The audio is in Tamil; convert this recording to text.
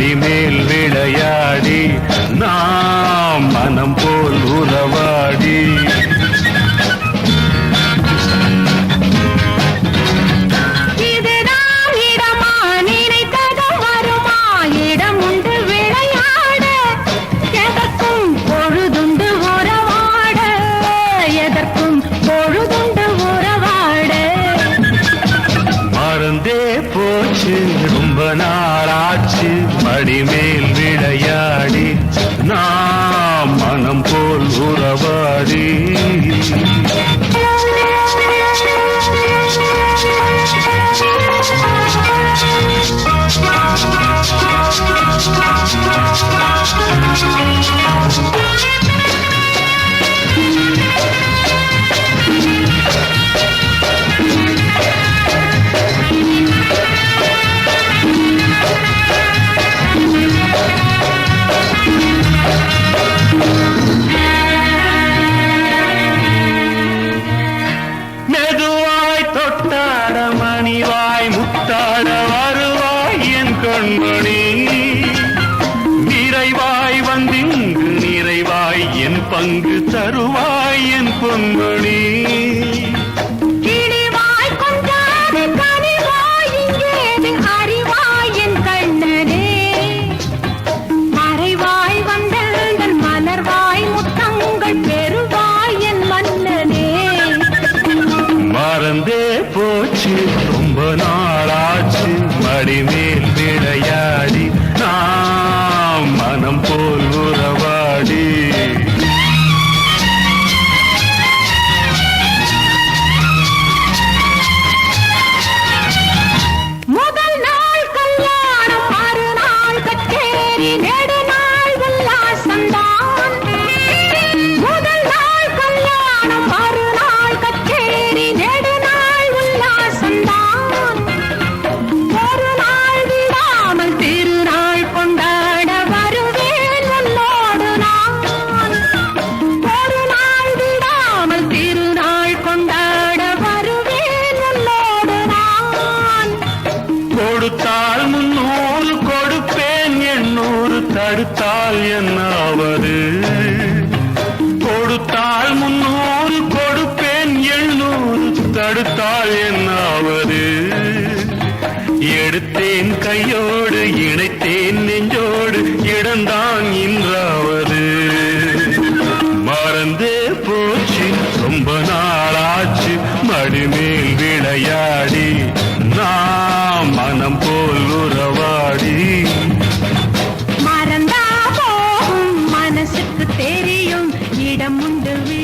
மேல் ஆச்சு. ரொம்ப நாளாச்சு. மடிமேல் விளையாடி. நாம் மனம் போல் உறவாடி. கொண்டாட மணிவாய் முத்தாட வருவாய் என் கண்மணி. நிறைவாய் வந்திங்கு நிறைவாய் என் பங்கு தருவாய் என் பொன்மணி. நாளாச்சு மடிமே தடுத்தால் என்னாவது? கொடுத்தால் முன்னூறு கொடுப்பேன் எழுநூறு தடுத்தால் என்னாவது? எடுத்தேன் கையோடு இணைத்தேன் நெஞ்சோடு இடந்தான் எம் முண்டில்